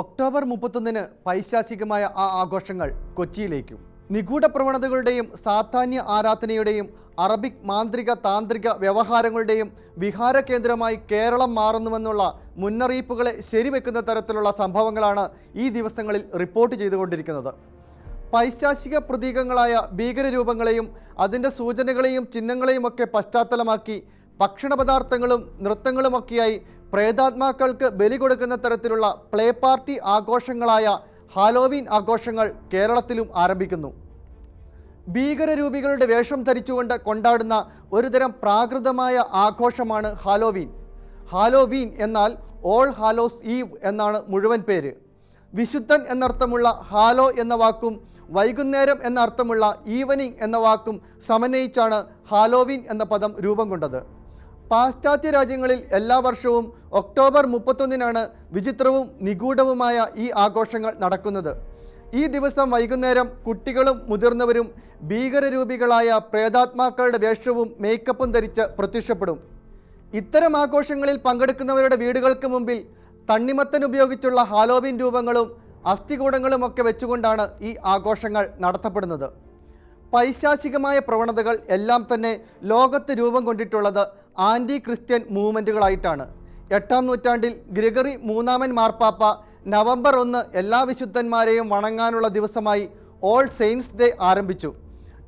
October മുപ്പത്തൊന്നിന് പൈശാചികമായ ആ ആഘോഷങ്ങൾ കൊച്ചിയിലേക്കും. നിഗൂഢ പ്രവണതകളുടെയും സാധാന്യ ആരാധനയുടെയും അറബിക് മാന്ത്രിക താന്ത്രിക വ്യവഹാരങ്ങളുടെയും വിഹാര കേന്ദ്രമായി കേരളം മാറുന്നുവെന്നുള്ള മുന്നറിയിപ്പുകളെ ശരിവെക്കുന്ന തരത്തിലുള്ള സംഭവങ്ങളാണ് ഈ ദിവസങ്ങളിൽ റിപ്പോർട്ട് ചെയ്തുകൊണ്ടിരിക്കുന്നത്. പൈശാചിക പ്രതീകങ്ങളായ ഭീകരരൂപങ്ങളെയും അതിന്റെ സൂചനകളെയും ചിഹ്നങ്ങളെയുമൊക്കെ പശ്ചാത്തലമാക്കി ഭക്ഷണപദാർത്ഥങ്ങളും നൃത്തങ്ങളുമൊക്കെയായി പ്രേതാത്മാക്കൾക്ക് ബലി കൊടുക്കുന്ന തരത്തിലുള്ള പ്ലേ പാർട്ടി ആഘോഷങ്ങളായ ഹാലോവീൻ ആഘോഷങ്ങൾ കേരളത്തിലും ആരംഭിക്കുന്നു. ഭീകരരൂപികളുടെ വേഷം ധരിച്ചുകൊണ്ട് കൊണ്ടാടുന്ന ഒരുതരം പ്രാകൃതമായ ആഘോഷമാണ് ഹാലോവീൻ. ഹാലോവീൻ എന്നാൽ ഓൾ ഹാലോസ് ഈവ് എന്നാണ് മുഴുവൻ പേര്. വിശുദ്ധൻ എന്നർത്ഥമുള്ള ഹാലോ എന്ന വാക്കും വൈകുന്നേരം എന്നർത്ഥമുള്ള ഈവനിങ് എന്ന വാക്കും സമന്വയിച്ചാണ് ഹാലോവീൻ എന്ന പദം രൂപം കൊണ്ടത്. പാശ്ചാത്യ രാജ്യങ്ങളിൽ എല്ലാ വർഷവും ഒക്ടോബർ മുപ്പത്തൊന്നിനാണ് വിചിത്രവും നിഗൂഢവുമായ ഈ ആഘോഷങ്ങൾ നടക്കുന്നത്. ഈ ദിവസം വൈകുന്നേരം കുട്ടികളും മുതിർന്നവരും ഭീകരരൂപികളായ പ്രേതാത്മാക്കളുടെ വേഷവും മേക്കപ്പും ധരിച്ച് പ്രത്യക്ഷപ്പെടും. ഇത്തരം ആഘോഷങ്ങളിൽ പങ്കെടുക്കുന്നവരുടെ വീടുകൾക്ക് മുമ്പിൽ തണ്ണിമത്തൻ ഉപയോഗിച്ചുള്ള ഹാലോവിൻ രൂപങ്ങളും അസ്ഥികൂടങ്ങളും ഒക്കെ വെച്ചുകൊണ്ടാണ് ഈ ആഘോഷങ്ങൾ നടത്തപ്പെടുന്നത്. പൈശാചികമായ പ്രവണതകൾ എല്ലാം തന്നെ ലോകത്ത് രൂപം കൊണ്ടിട്ടുള്ളത് ആന്റി ക്രിസ്ത്യൻ മൂവ്മെന്റുകളായിട്ടാണ് എട്ടാം നൂറ്റാണ്ടിൽ ഗ്രിഗറി മൂന്നാമൻ മാർപ്പാപ്പ നവംബർ ഒന്ന് എല്ലാ വിശുദ്ധന്മാരെയും വണങ്ങാനുള്ള ദിവസമായി ഓൾ സെയിൻസ് ഡേ ആരംഭിച്ചു.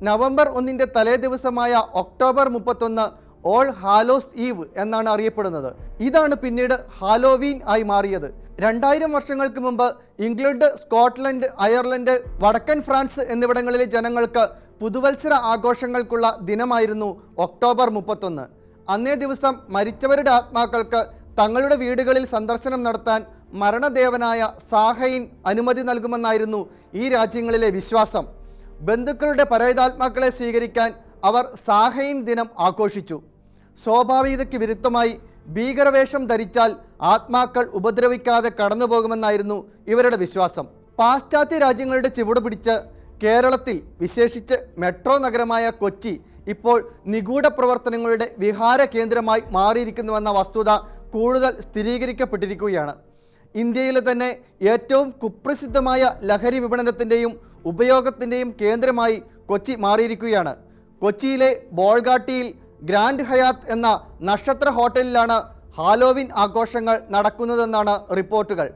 നവംബർ ഒന്നിന്റെ തലേ ദിവസമായ ഒക്ടോബർ മുപ്പത്തൊന്ന് ഓൾ ഹാലോസ് ഈവ് എന്നാണ് അറിയപ്പെടുന്നത്. ഇതാണ് പിന്നീട് ഹാലോവീൻ ആയി മാറിയത്. രണ്ടായിരം വർഷങ്ങൾക്ക് മുമ്പ് ഇംഗ്ലണ്ട് സ്കോട്ട്ലൻഡ് അയർലൻഡ് വടക്കൻ ഫ്രാൻസ് എന്നിവിടങ്ങളിലെ ജനങ്ങൾക്ക് പുതുവത്സര ആഘോഷങ്ങൾക്കുള്ള ദിനമായിരുന്നു ഒക്ടോബർ മുപ്പത്തൊന്ന്. അന്നേ ദിവസം മരിച്ചവരുടെ ആത്മാക്കൾക്ക് തങ്ങളുടെ വീടുകളിൽ സന്ദർശനം നടത്താൻ മരണദേവനായ സാഹയിൻ അനുമതി നൽകുമെന്നായിരുന്നു ഈ രാജ്യങ്ങളിലെ വിശ്വാസം. ബന്ധുക്കളുടെ പരേതാത്മാക്കളെ സ്വീകരിക്കാൻ അവർ സാഹയിൻ ദിനം ആഘോഷിച്ചു. സ്വാഭാവികതയ്ക്ക് വിരുദ്ധമായി ഭീകരവേഷം ധരിച്ചാൽ ആത്മാക്കൾ ഉപദ്രവിക്കാതെ കടന്നുപോകുമെന്നായിരുന്നു ഇവരുടെ വിശ്വാസം. പാശ്ചാത്യ രാജ്യങ്ങളുടെ ചുവട് പിടിച്ച് കേരളത്തിൽ വിശേഷിച്ച് മെട്രോ നഗരമായ കൊച്ചി ഇപ്പോൾ നിഗൂഢ പ്രവർത്തനങ്ങളുടെ വിഹാര കേന്ദ്രമായി മാറിയിരിക്കുന്നുവെന്ന വസ്തുത കൂടുതൽ സ്ഥിരീകരിക്കപ്പെട്ടിരിക്കുകയാണ്. ഇന്ത്യയിലെ തന്നെ ഏറ്റവും കുപ്രസിദ്ധമായ ലഹരി വിപണനത്തിന്റെയും ഉപയോഗത്തിന്റെയും കേന്ദ്രമായി കൊച്ചി മാറിയിരിക്കുകയാണ്. കൊച്ചിയിലെ ബോൾഗാട്ടിയിൽ ഗ്രാൻഡ് ഹയാത്ത് എന്ന നക്ഷത്ര ഹോട്ടലിലാണ് ഹാലോവിൻ ആഘോഷങ്ങൾ നടക്കുന്നതെന്നാണ് റിപ്പോർട്ടുകൾ.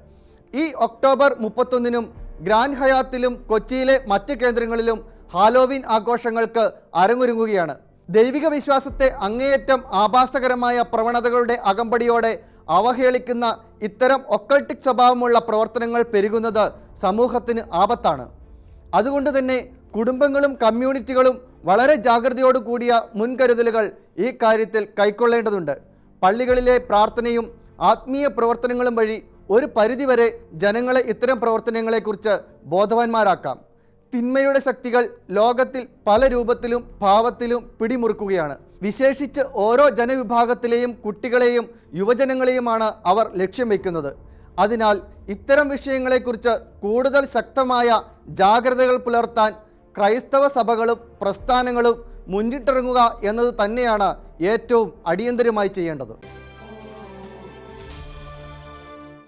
ഈ ഒക്ടോബർ മുപ്പത്തൊന്നിനും ഗ്രാൻഡ് ഹയാത്തിലും കൊച്ചിയിലെ മറ്റ് കേന്ദ്രങ്ങളിലും ഹാലോവിൻ ആഘോഷങ്ങൾക്ക് അരങ്ങൊരുങ്ങുകയാണ്. ദൈവിക വിശ്വാസത്തെ അങ്ങേയറ്റം ആഭാസകരമായ പ്രവണതകളുടെ അകമ്പടിയോടെ അവഹേളിക്കുന്ന ഇത്തരം ഒക്കൾട്ടിക് സ്വഭാവമുള്ള പ്രവർത്തനങ്ങൾ പെരുകുന്നത് സമൂഹത്തിന് ആപത്താണ്. അതുകൊണ്ട് തന്നെ കുടുംബങ്ങളും കമ്മ്യൂണിറ്റികളും വളരെ ജാഗ്രതയോടു കൂടിയ മുൻകരുതലുകൾ ഈ കാര്യത്തിൽ കൈക്കൊള്ളേണ്ടതുണ്ട്. പള്ളികളിലെ പ്രാർത്ഥനയും ആത്മീയ പ്രവർത്തനങ്ങളും വഴി ഒരു പരിധിവരെ ജനങ്ങളെ ഇത്തരം പ്രവർത്തനങ്ങളെക്കുറിച്ച് ബോധവാന്മാരാക്കാം. തിന്മയുടെ ശക്തികൾ ലോകത്തിൽ പല രൂപത്തിലും ഭാവത്തിലും പിടിമുറുക്കുകയാണ്. വിശേഷിച്ച് ഓരോ ജനവിഭാഗത്തിലെയും കുട്ടികളെയും യുവജനങ്ങളെയുമാണ് അവർ ലക്ഷ്യം വയ്ക്കുന്നത്. അതിനാൽ ഇത്തരം വിഷയങ്ങളെക്കുറിച്ച് കൂടുതൽ ശക്തമായ ജാഗ്രതകൾ പുലർത്താൻ ക്രൈസ്തവ സഭകളും പ്രസ്ഥാനങ്ങളും മുന്നിട്ടിറങ്ങുക എന്നത് തന്നെയാണ് ഏറ്റവും അടിയന്തരമായി ചെയ്യേണ്ടത്.